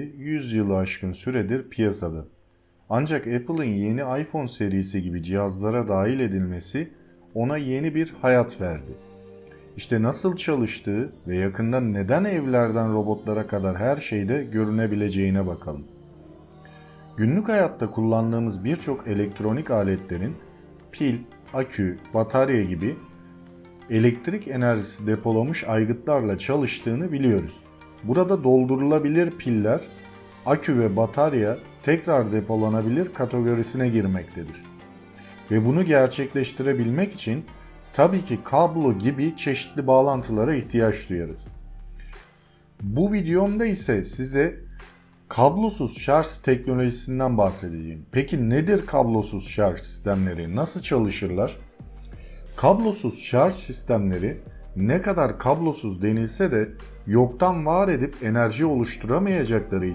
100 yılı aşkın süredir piyasada. Ancak Apple'ın yeni iPhone serisi gibi cihazlara dahil edilmesi ona yeni bir hayat verdi. İşte nasıl çalıştığı ve yakında neden evlerden robotlara kadar her şeyde görünebileceğine bakalım. Günlük hayatta kullandığımız birçok elektronik aletlerin pil, akü, batarya gibi elektrik enerjisi depolamış aygıtlarla çalıştığını biliyoruz. Burada doldurulabilir piller, akü ve batarya tekrar depolanabilir kategorisine girmektedir. Ve bunu gerçekleştirebilmek için tabii ki kablo gibi çeşitli bağlantılara ihtiyaç duyarız. Bu videomda ise size kablosuz şarj teknolojisinden bahsedeceğim. Peki nedir kablosuz şarj sistemleri? Nasıl çalışırlar? Kablosuz şarj sistemleri ne kadar kablosuz denilse de yoktan var edip enerji oluşturamayacakları